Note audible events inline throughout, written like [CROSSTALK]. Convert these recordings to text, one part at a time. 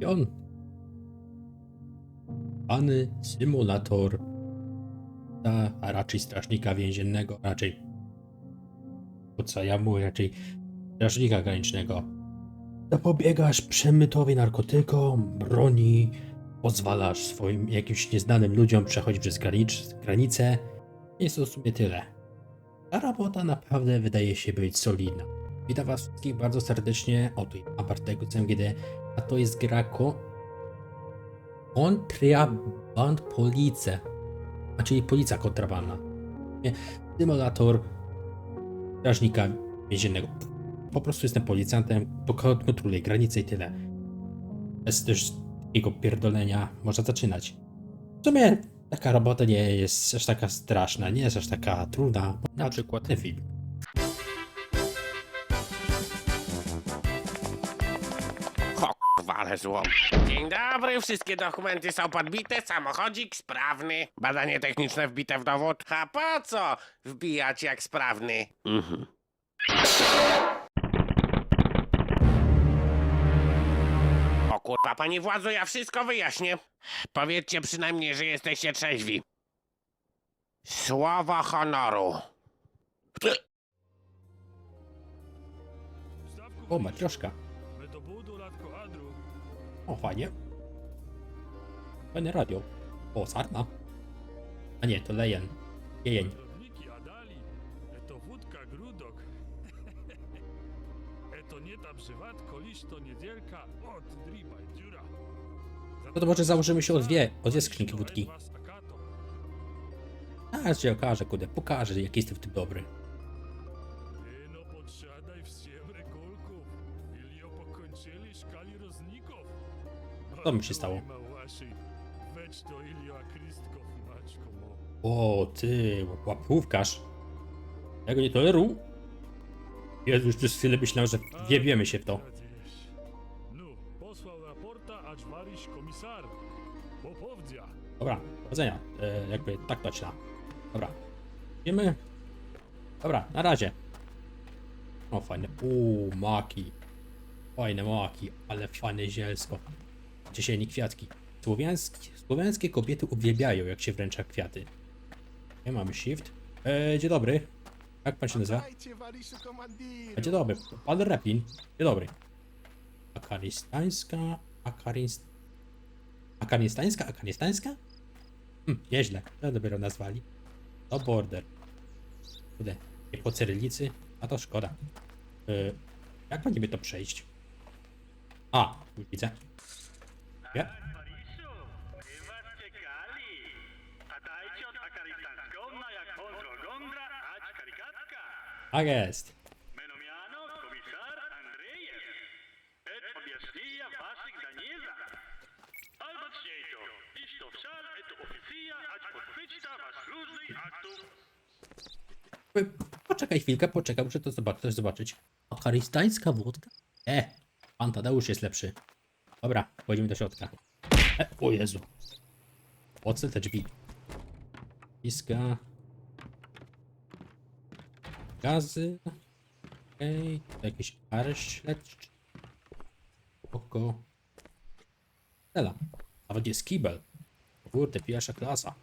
I on. Pany symulator. A raczej strażnika więziennego, raczej. Po co ja mówię, raczej strażnika granicznego. Zapobiegasz przemytowi narkotykom, broni, pozwalasz swoim jakimś nieznanym ludziom przechodzić przez granicz, granicę. Jest to w sumie tyle. Ta robota naprawdę wydaje się być solidna. Witam was wszystkich bardzo serdecznie. Oto Apartego CMGD, a to jest gra ko... Kontraband Police. A czyli policja kontrabandna. Nie, Symulator strażnika więziennego. Po prostu jestem policjantem, kontroluję granice i tyle. Bez też takiego pierdolenia można zaczynać. W sumie taka robota nie jest aż taka straszna, nie jest aż taka trudna. Na przykład ten film. Ale złom. Dzień dobry, wszystkie dokumenty są podbite, samochodzik sprawny. Badanie techniczne wbite w dowód. A po co wbijać jak sprawny? Mhm. O kurwa, panie władzu, ja wszystko wyjaśnię. Powiedzcie przynajmniej, że jesteście trzeźwi. Słowo honoru. O, matrioszka. O, fajnie. Fajne radio. O, sarna. A nie, to lejen. Jejeń. Drobniki a dali. Eto wódka grudok. [LAUGHS] Eto nie ta to niedzielka. I dziura. No to może założymy się o dwie, o dwie skrzynki wódki. A, się okaże, kurde, pokażę, jaki jestem w tym dobry. To mi się stało. O, ty, łapówkarz. Ja go nie toleru. Jezu, już przez chwilę myślałem, że wiebiemy się w to. Dobra, powodzenia. E, jakby tak to na. Dobra. Idziemy. Dobra, na razie. O, fajne. Uuu, maki. Fajne maki, ale fajne zielsko. Ciesieni kwiatki. Słowiańskie, słowiańskie kobiety uwielbiają, jak się wręcza kwiaty. Nie mamy shift. E, dzień dobry. Jak pan się nazywa? A, Dzień dobry. Pan Replin. Dzień dobry. Akaristańska. Akarist... Akaristańska? Akaristańska? Hm, nieźle. To dopiero nazwali. To border. Kurde, nie po cyrylicy, a to szkoda. Yy, jak będziemy to przejść? A, widzę. Karikatka. Tak jest. Poczekaj chwilkę, poczekaj, muszę to zobaczyć. Coś zobaczyć. Wódka? E, pan Tadeusz jest lepszy. Dobra, wchodzimy do środka. E, o Jezu. Ocel te drzwi. Piska. Gazy. Okej, okay. jakiś areszt śledczy. Oko. Tela. Nawet jest kibel. Kurde, pierwsza klasa.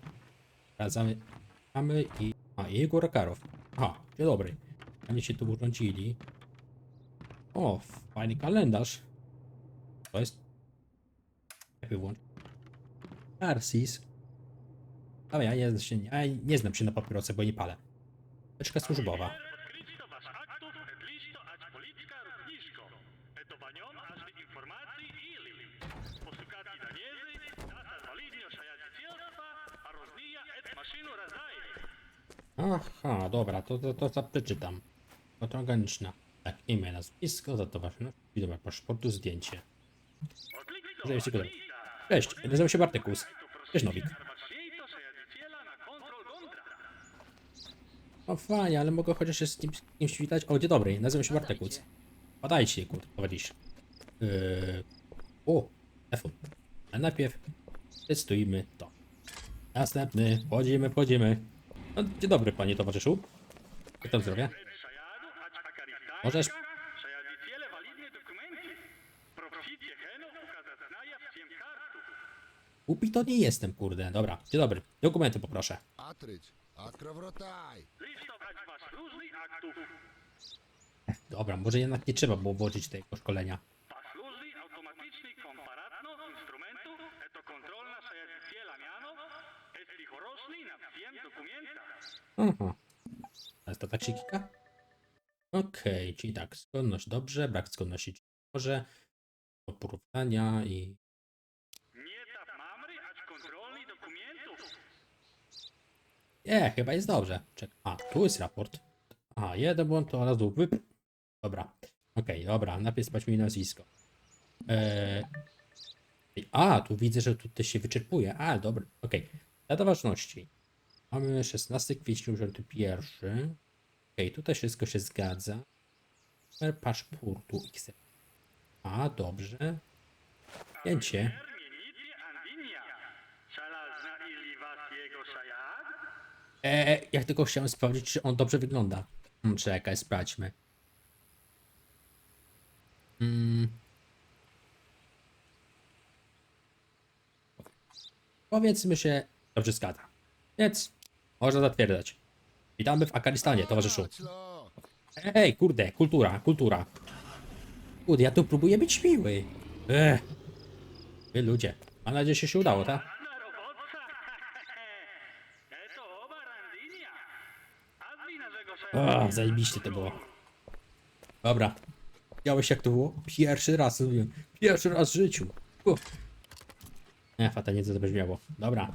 Sprawdzamy. Mamy i... A, i Igor Karow. Aha, dzień dobry. Oni się tu urządzili. O, fajny kalendarz. To jest... Wyłącz? Narcis. Ale ja nie, się, ja nie znam się na papierosach, bo nie palę. Teczka służbowa. Aha, dobra, to, to, to, to przeczytam. Oto organiczna. Tak, imię, nazwisko, zatowarzność, numer paszportu, zdjęcie. Że jeszcze. Cześć, nazywam się Bartekus. Cześć, Nowik. Arbaczniejto szajadziciela na kontrol Gondra. O fajnie, ale mogę chociaż się z kim, z kimś witać. O, dzień dobry, nazywam się Bartekus. Padajcie, kurde, prowadzisz. Yy... O, telefon. Ale najpierw testujmy to. Następny, wchodzimy, wchodzimy. No, dzień dobry, panie towarzyszu. Jak tam akaristańska, Możesz- Głupi to nie jestem, kurde. Dobra, dzień dobry. Dokumenty poproszę. Dobra, może jednak nie trzeba było włożyć tego szkolenia. Pasluży automatyczny komparatno instrumentu eto kontrolna. Aha. To ta ksikika? Okej, czyli tak, skłonność dobrze, brak skłonności może, do porównania i Nie, chyba jest dobrze. Czek. A, tu jest raport. A, jeden błąd to raz dwóch wyp... Dobra. Okej, dobra, najpierw spać mi nazwisko. Eee... A, tu widzę, że tutaj się wyczerpuje. A, dobra, okej. Data ważności. Mamy 16 kwietnia 91. Okej, tutaj wszystko się zgadza. Numer paszportu X. A, dobrze. Zdjęcie. Eee, ja tylko chciałem sprawdzić, czy on dobrze wygląda. Hmm, czekaj, sprawdźmy. Mm. Powiedzmy się, dobrze zgadza. Więc można zatwierdzać. Witamy w Afganistanie, towarzyszu. Ej, kurde, kultura, kultura. Kurde, ja tu próbuję być miły. Ech. Wy ludzie. Mam nadzieję, że się udało, tak? O, zajebiście to było. Dobra. Widziałeś jak to było? Pierwszy raz zrobiłem. Pierwszy raz w życiu. Uff. Nie, fata nie co to brzmiało. Dobra.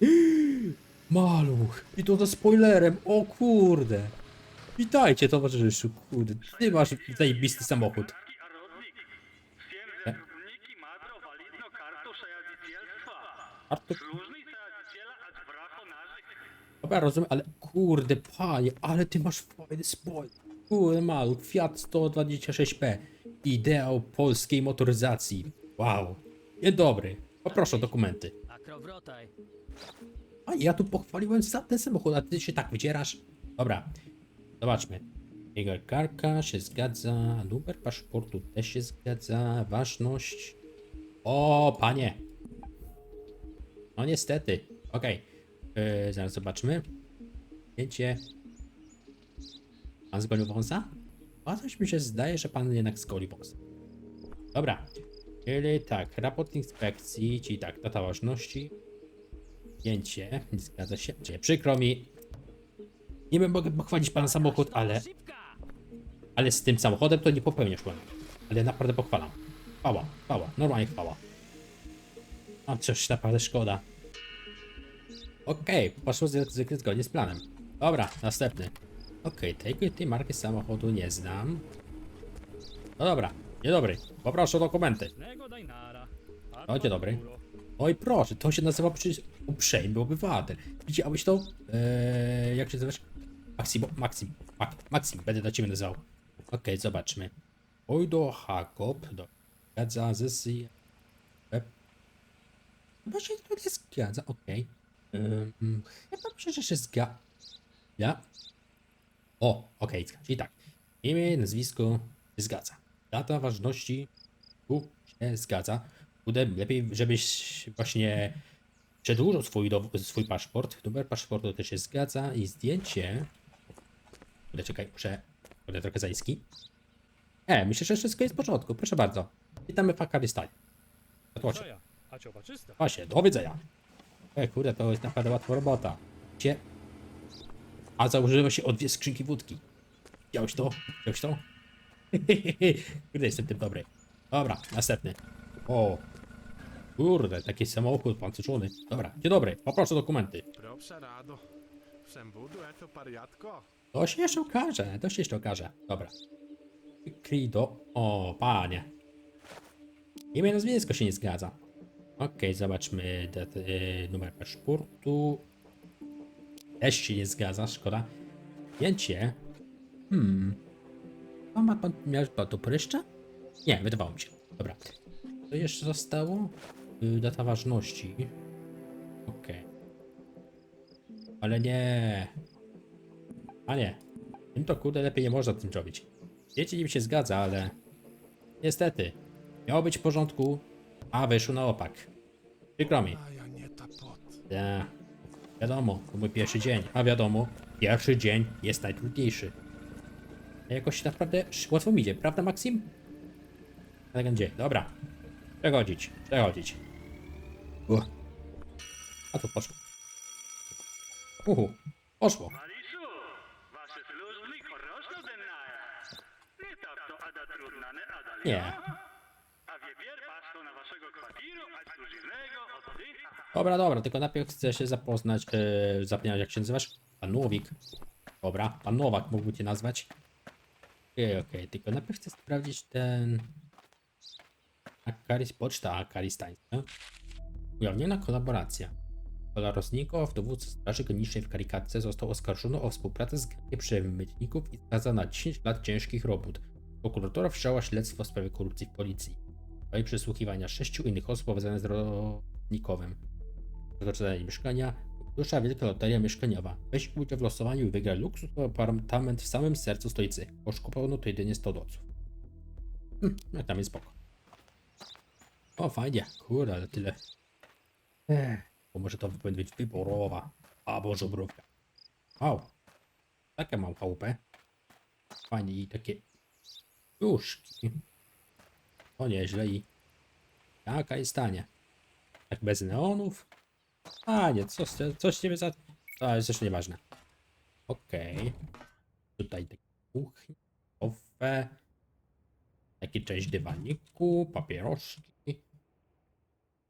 [GASPS] Maluch. I to ze spoilerem. O kurde. Witajcie towarzyszu. Kurde. Ty masz zajebisty samochód. a rodnik. Dobra, rozumiem, ale kurde, panie, ale ty masz fajny spoiler. Kurde, maluch. Fiat 126P. Ideał polskiej motoryzacji. Wow. Dzień dobry. Poproszę o dokumenty. Akrowrotaj. A ja tu pochwaliłem sam ten samochód, a ty się tak wydzierasz. Dobra, zobaczmy. Jego karka się zgadza, numer paszportu też się zgadza, ważność. O, panie. No niestety. Okej. Yy, zaraz zobaczmy. Zdjęcie. Pan zgolił wąsa? A coś mi się zdaje, że pan jednak zgolił wąsa. Dobra. Czyli tak, raport inspekcji, czyli tak, data ważności. Zdjęcie, nie zgadza się. Czyli przykro mi. Nie wiem, mogę pochwalić pana samochód, ale, ale z tym samochodem to nie popełniasz błędu. Ale naprawdę pochwalam. Chwała, chwała, normalnie chwała. Mam coś naprawdę szkoda. Okej, poszło z- zwykle zgodnie z planem. Dobra, następny. Okej, tej, tej marki samochodu nie znam. No dobra, dzień dobry. Poproszę o dokumenty. O, dzień dobry. Oj proszę, to się nazywa przecież uprzejmy obywatel. Widziałeś to? Eee, jak się nazywasz? Maxim, Maxim, Mak, Maxim, będę do ciebie nazywał. Okej, zobaczmy. Oj do Hakop, do zgadza z Chyba się to nie zgadza, okej. Ym, Chyba że się zgadza. Ja? O, okej, czyli tak. Imię, nazwisko się zgadza. Data ważności tu się zgadza. Kurde, lepiej, żebyś właśnie przedłużył swój, dow- swój paszport. Numer paszportu też się zgadza i zdjęcie. Kurde, czekaj, muszę. Kurde, trochę zaiski. E, myślę, że wszystko jest w porządku. Proszę bardzo. Witamy w Afganistanie. Zatłocie. Co ja? A cioba czysta. Właśnie, do widzenia. E, kurde, to jest naprawdę łatwa robota. Gdzie? A założyło się o dwie skrzynki wódki. Widziałeś to? Widziałeś to? [LAUGHS] kurde, jestem tym dobry. Dobra, następny. O. Kurde, taki samochód pancerzony. Dobra, dzień dobry, poproszę dokumenty. Proszę rado. Eto pariatko. To się jeszcze okaże, to się jeszcze okaże. Dobra. Krido. O, panie. Imię nazwisko się nie zgadza. Okej, zobaczmy dat, y, numer paszportu. Też się nie zgadza, szkoda. Zdjęcie. Hmm. A ma pan, miałeś pan to pryszcza? Nie, wydawało mi się. Dobra. Co jeszcze zostało? Y, data ważności. Okej. Ale nie. A nie. Tym to kurde lepiej nie można tym robić. Wiecie, nim się zgadza, ale... Niestety. Miało być w porządku, a wyszło na opak. Przykro mi. Ja, wiadomo, to mój pierwszy dzień, a wiadomo, pierwszy dzień jest najtrudniejszy. A jakoś tak naprawdę łatwo mi idzie, prawda Maxim? Tak będzie, dobra. Przechodzić, przechodzić. Uch. A tu poszło. Uhu, poszło. Nie. Dobra, dobra, tylko najpierw chcę się zapoznać, yy, zapomniałem jak się nazywasz? Pan Nowik. Dobra, pan Nowak mógłby cię nazwać. Okej, okej, tylko najpierw chcę sprawdzić ten... Akaris, poczta akaristańska. Ujawniona kolaboracja. Koloroznikow, dowódca Straży Granicznej w Karikatce, został oskarżony o współpracę z gangiem przemytników i skazany na 10 lat ciężkich robót. Prokuratura wszczęła śledztwo w sprawie korupcji w policji. i przesłuchiwania sześciu innych osób powiązanych z Rodnikowym. Zaczynanie mieszkania. Dusza wielka loteria mieszkaniowa. Weź udział w losowaniu i wygraj luksusowy apartament w samym sercu stolicy. Kosztowano to jedynie 100 dolców. Hm, jak tam jest spoko. O, fajnie. Kurde, ale tyle. Ech, bo może to być wyborowa. Albo żubrówka. Wow. Takie mam chałupę. Fajnie i takie Juszki. O nieźle i jaka jest tania. Tak bez neonów? A nie, coś, coś ciebie za... A, jest jeszcze nieważne. Okej. Tutaj takie kuchnie, kafe. Taki część dywaniku, papieroszki.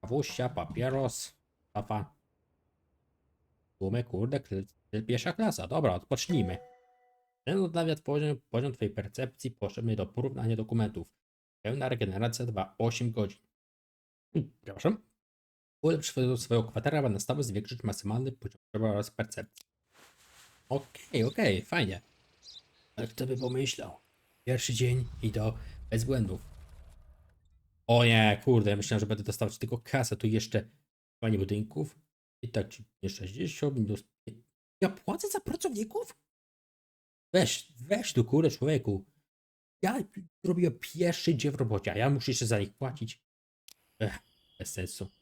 Kawusia, papieros, kawa. Tłumy, kurde, pierwsza klasa. Dobra, odpocznijmy. Ten odnawia poziom, poziom Twojej percepcji potrzebny do porównania dokumentów. Pełna regeneracja trwa 8 godzin. Hmm, Przepraszam. Ulepsz swojego, kwatera, aby na stałe zwiększyć maksymalny poziom oraz percepcji. Okej, okej, fajnie. Ale kto by pomyślał? Pierwszy dzień i to bez błędów. O nie, kurde, myślałem, że będę dostawać tylko kasę, tu jeszcze fajnie budynków. I tak ci nie 60 minus... Ja płacę za pracowników? Weź, weź tu kurde człowieku. Ja robię pierwszy dzień w robocie, a ja muszę jeszcze za nich płacić. Ech, bez sensu.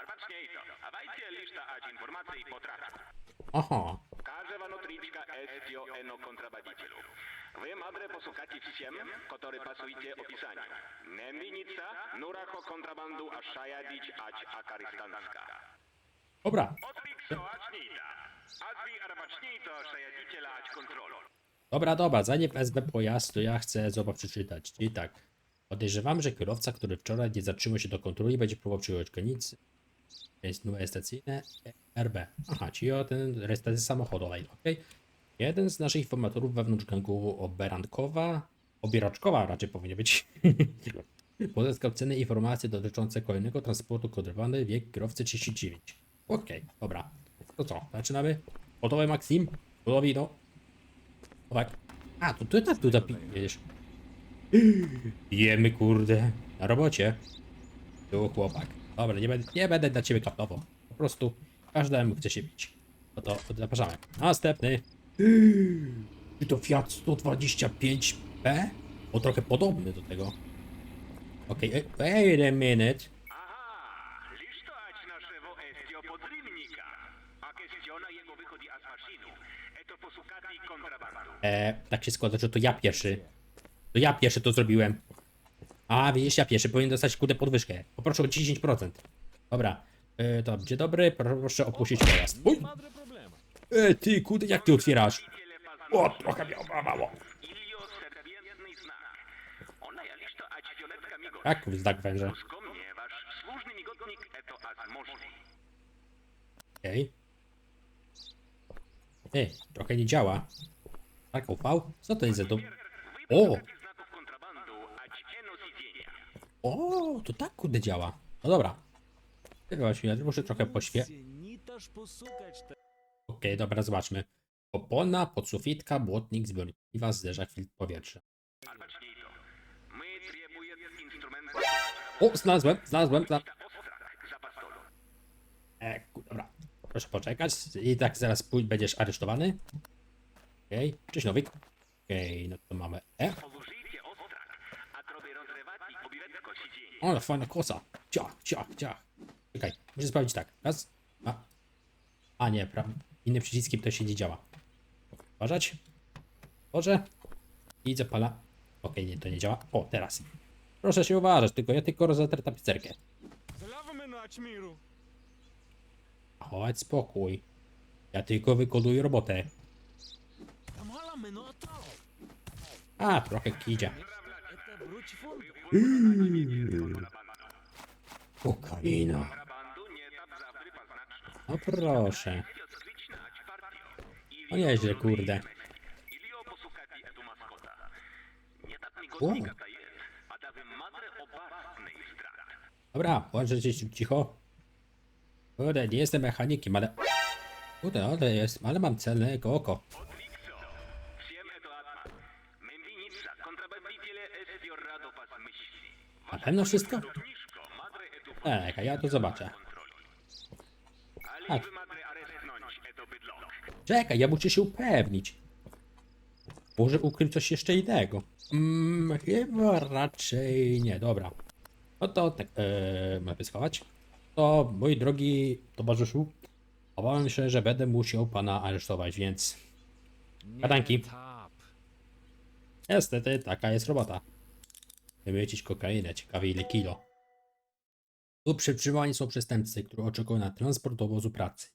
Albačnějto, avajte lišta ať informací. Aha. Kaže vano trička estio eno kontrabaditelu. Wy madre posłuchacie wsiem, który pasujcie opisaniu. Neminica, nuracho kontrabandu a szajadzić ać akaristanska. Dobra. Otrikso ać nida. Azwi arbačnějto szajadziciela ać kontrolu. Dobra, dobra, zanim SB pojazd, to ja chcę zoba przeczytać. I tak. Podejrzewam, że kierowca, który wczoraj nie zatrzymał się do kontroli, będzie próbował przyjąć konicy. Jest numer stacyjne RB. Aha, czyli o ten rejestracji samochodowej, ok? Jeden z naszych informatorów wewnątrz gangu Oberankowa, Obieraczkowa raczej powinien być, [LAUGHS] pozyskał cenne informacje dotyczące kolejnego transportu kodowany wiek kierowcy 39. Okej, dobra. To co, zaczynamy? Gotowe, Maxim? Gotowi, no? Tak. A, to ty tak tu zapijesz. [GASPS] Jemy, kurde. Na robocie. Tu chłopak. Dobra, nie będę, nie będę dla ciebie kapował. Po prostu każdemu chce się bić. No to, zapraszamy. Następny. Czy to Fiat 125P? O, trochę podobny do tego. Okej, okay, wait a minute. E, tak się składa, że to ja pierwszy. To ja pierwszy to zrobiłem. A, widzisz, ja pierwszy powinien dostać kurde podwyżkę. Poproszę o 10%. Dobra. E, to dzień dobry, proszę opuścić pojazd. Uj! E, ty, kurde, jak ty otwierasz? O, trochę obawało. Ilio serwientny znak. Możli. Okej. Ej, trochę nie działa. Tak, ufał? Co to jest za to? O! O, to tak kurde działa. No dobra. Ja muszę trochę poświe... Okej, dobra, zobaczmy. Opona, podsufitka, błotnik, zbiornik piwa, zderzak, filtr powietrza. O, znalazłem, znalazłem, zna... E, dobra, proszę poczekać. I tak zaraz pój- będziesz aresztowany. Okej, cześć Nowik. Okej, no to mamy E. O, ale fajna kosa. Ciach, ciach, ciach. Czekaj, muszę sprawdzić tak. Raz, dwa. A nie, pra... innym przyciskiem to się nie działa. Uważać. Może. I zapala. Okej, nie, to nie działa. O, teraz. Proszę się uważać, tylko ja tylko rozetrę tapicerkę. Chodź, spokój. Ja tylko wykonuję robotę. No. A, trochę kidzie. Kokaina. O proszę. O nieźle, kurde. Dobra, łączę się cicho. Kurde, nie jestem mechanikiem, ale... Kurde, ale jest, ale mam celne oko. Na pewno wszystko? Tak, a ja to zobaczę. Tak. Czekaj, ja muszę się upewnić. Może ukrył coś jeszcze innego. Mm, chyba raczej nie, dobra. No to tak, ee, mamy schować. To, mój drogi towarzyszu, obawiam się, że będę musiał pana aresztować, więc Kadanki. Niestety taka jest robota. Wymycić kokainę, ciekawie ile kilo. Tu przetrzymani są przestępcy, którzy oczekują na transport do obozu pracy.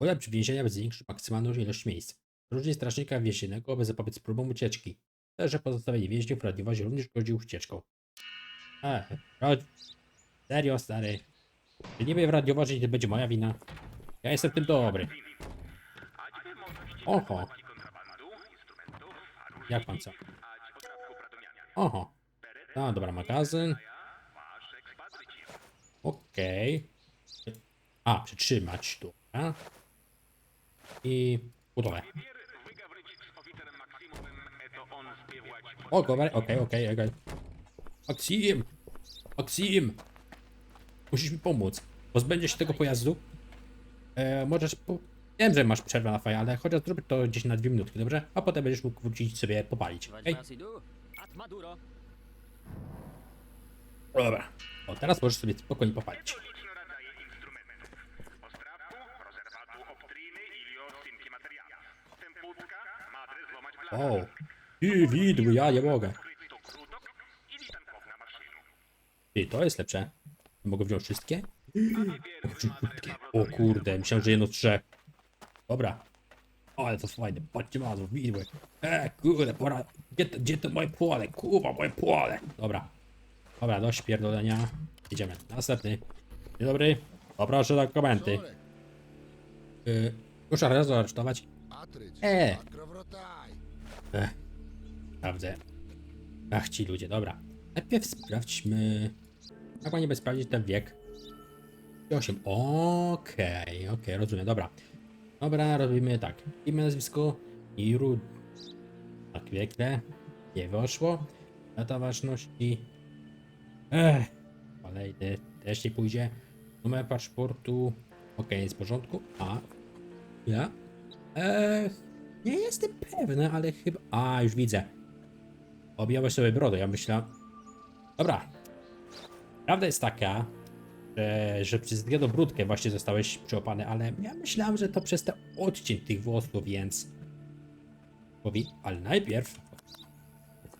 Wola więzienia zwiększy maksymalną ilość miejsc. Różnie strażnika więziennego, aby zapobiec próbom ucieczki. Też, pozostawienie więźniów w radiowozie również grozi ucieczką. Ech, rad... Serio, stary. Czy niby w radiowozie nie będzie moja wina? Ja jestem w tym dobry. Oho. Jak pan co? Oho. No dobra, magazyn. Okej. A, przytrzymać tu. A? I gotowe. O, gotowe. Okej, okej, okej. Maxim! Maxim! Musisz mi pomóc. Pozbędziesz się tego pojazdu. E, możesz po... Wiem, że masz przerwę na faję, ale chociaż zrób to gdzieś na dwie minutki, dobrze? A potem będziesz mógł wrócić sobie popalić. Okej? Dobra. O, teraz możesz sobie spokojnie popalić. O, i widły, ja nie mogę. Ty, to jest lepsze. Mogę wziąć wszystkie? Wszystkie. O kurde, myślałem, że jedno z trzech. Dobra. Ale to fajne. Patrzcie to, widły. E, kurde, pora. Gdzie, to- gdzie to moje pole? Kurwa, moje pole. Dobra. Dobra, dość pierdolenia. Idziemy. Następny. Dzień dobry. Poproszę dokumenty. Yy, muszę raz aresztować. E. Ech, sprawdzę. Ach, ci ludzie, dobra. Najpierw sprawdźmy. Jak nie sprawdzić ten wiek? 8. Okej, okej, rozumiem, dobra. Dobra, robimy tak. Imię, nazwisko. Iru. Tak, wiekle. Nie wyszło. Data ważności. Ech, kolejny też nie pójdzie. Numer paszportu. Ok, jest w porządku. A. Ja? Ech, nie jestem pewny, ale chyba. A, już widzę. Objąłeś sobie brodę, ja myślałem. Dobra. Prawda jest taka, że, że przez jedną brudkę właśnie zostałeś przyłapany, ale ja myślałem, że to przez ten odcień tych włosów, więc. Mówi, ale najpierw.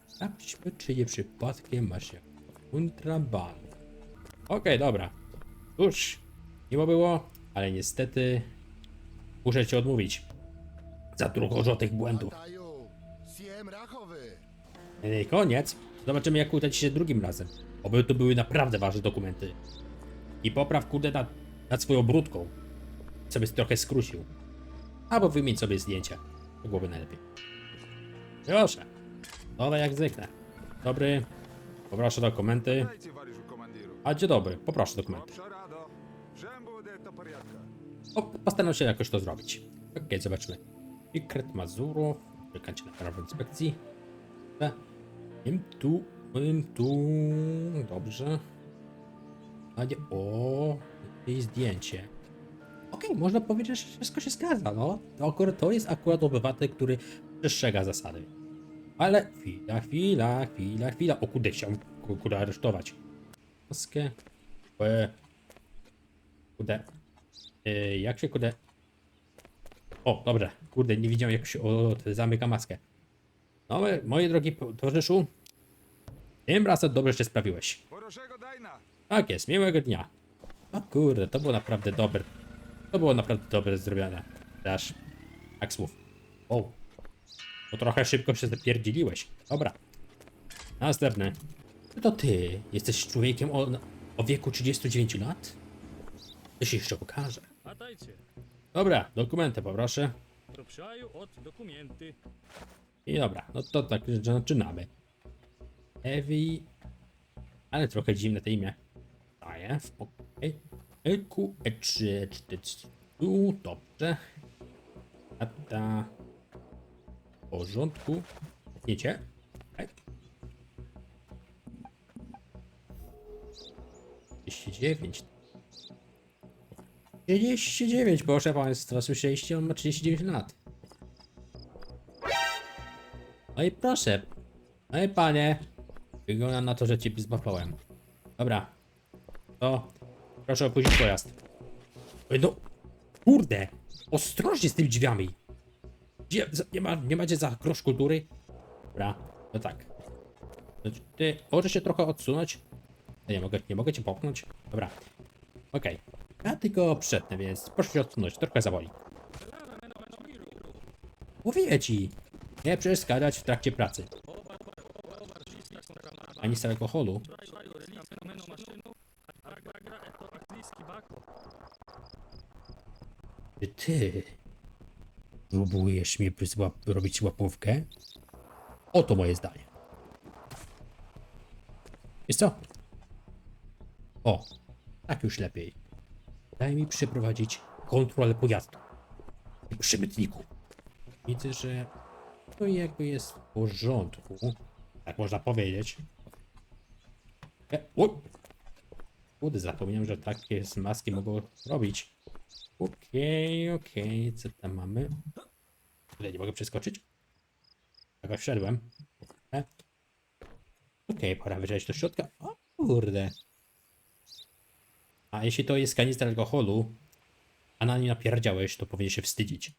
Sprawdźmy, czy nie przypadkiem masz jakąś kontrabandę. Okej, dobra. Cóż, miło było, ale niestety muszę cię odmówić. Za dużo tych błędów. Ej, koniec. Zobaczymy, jak uda ci się drugim razem. Oby to były naprawdę ważne dokumenty i popraw kurde nad, nad swoją brudką. Sobie trochę skrócił. Albo wymień sobie zdjęcia. Do głowy najlepiej. Proszę. Dole jak zwykle. Dobry. Poproszę dokumenty. A dzień dobry. Poproszę dokumenty. O, postaram się jakoś to zrobić. Okej, okay, zobaczmy. Pikret Mazurów. Czekajcie na prawo inspekcji. Im tu, im tu. Dobrze. O, i zdjęcie. Okej, można powiedzieć, że wszystko się zgadza, no. To akurat to jest akurat obywatel, który przestrzega zasady. Ale chwila, chwila, chwila, chwila. O kurde, chciałem ku- kurde aresztować. Maskę. E. Kurde. E, jak się kurde... O, dobrze. Kurde, nie widziałem jak się... O, zamyka maskę. No, moi drogi towarzyszu. Tym razem dobrze się sprawiłeś. Tak jest, miłego dnia. O kurde, to było naprawdę dobre. To było naprawdę dobre zrobione. Dasz. Tak słów. O, To trochę szybko się zapierdzieliłeś. Dobra. Następny. To ty jesteś człowiekiem o, o wieku 39 lat? To się jeszcze pokaże. Dobra, dokumenty poproszę. I dobra, no to tak zaczynamy. Ewi... Ale trochę dziwne to imię. Daję, okej. Eku, eczy, tu, dobrze. Tata. W porządku. Wiecie? Okej. 39. 39, proszę państwa, słyszeliście? On ma 39 lat. No i proszę. No i panie. Wygląda na to, że cię złapałem. Dobra. To proszę opuścić pojazd. Oj, No. Kurde. Ostrożnie z tymi drzwiami. Nie, ma, nie macie za grosz kultury? Dobra. No tak. No, Ty możesz się trochę odsunąć? Ja nie mogę, nie mogę cię popchnąć? Dobra. Okej. Ja tylko przednę, więc proszę się odsunąć. Trochę zaboli. Mówię ci. Nie przeszkadzać w trakcie pracy. Ani z alkoholu. Ty próbujesz mnie robić łapówkę? Oto moje zdanie. Wiesz co? O, tak już lepiej. Daj mi przeprowadzić kontrolę pojazdu. Przemytniku. Widzę, że to jakby jest w porządku. Tak można powiedzieć. E! Kurde, zapomniałem, że takie maski mogą robić. Okej, okej, co tam mamy? Tutaj nie mogę przeskoczyć? Jakoś wszedłem. E. Okej, pora wyjrzeć do środka. O kurde. A jeśli to jest kanister alkoholu, a na nim napierdziałeś, to powinien się wstydzić.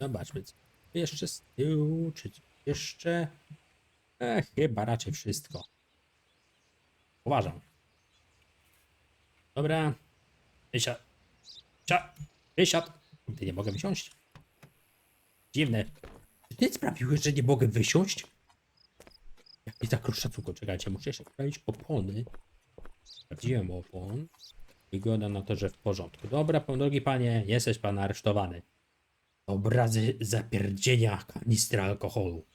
Zobaczmy, co jeszcze z tyłu, czy coś jeszcze... E, chyba raczej wszystko. Uważam. Dobra. Wysiad. Cia. Wysiad. Ty nie mogę wysiąść. Dziwne. Czy ty sprawiłeś, że nie mogę wysiąść? Jaki za krusz szacunku. Czekajcie, muszę jeszcze sprawdzić opony. Sprawdziłem opon. Wygląda na to, że w porządku. Dobra, drogi panie, jesteś pan aresztowany. Obrazy zapierdzienia kanistra alkoholu.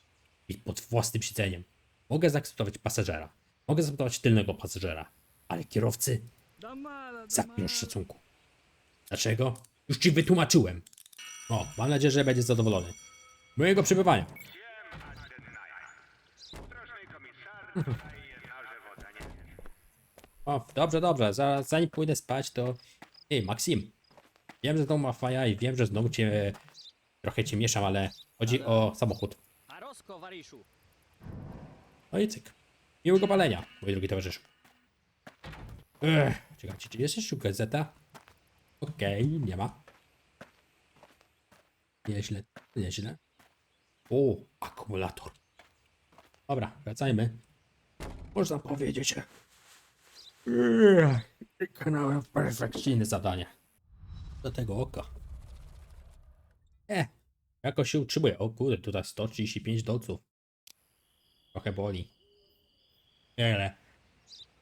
I pod własnym siedzeniem. Mogę zaakceptować pasażera. Mogę zaakceptować tylnego pasażera. Ale kierowcy Zapnij szacunku. Dlaczego? Już ci wytłumaczyłem. O, mam nadzieję, że będzie zadowolony. Mojego przebywania. O, dobrze, dobrze. Zaraz, zanim pójdę spać, to... Ej, Maksim. Wiem, że znowu ma faja i wiem, że znowu cię... Trochę cię mieszam, ale chodzi o samochód. No i cyk. Miłego palenia, mój drogi towarzyszu. Ech czekajcie, czy jest jeszcze gazeta? Okej, nie ma. Nieźle, nieźle. O, akumulator. Dobra, wracajmy. Można powiedzieć. Wykonałem perfekcyjne zadanie. Do tego oka. E, jakoś się utrzymuje. O kurde, tutaj 135 dolców. Trochę boli. Ile?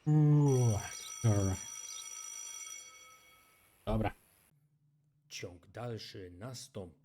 Uuu, Dobra. Dobra. Ciąg dalszy nastąpi.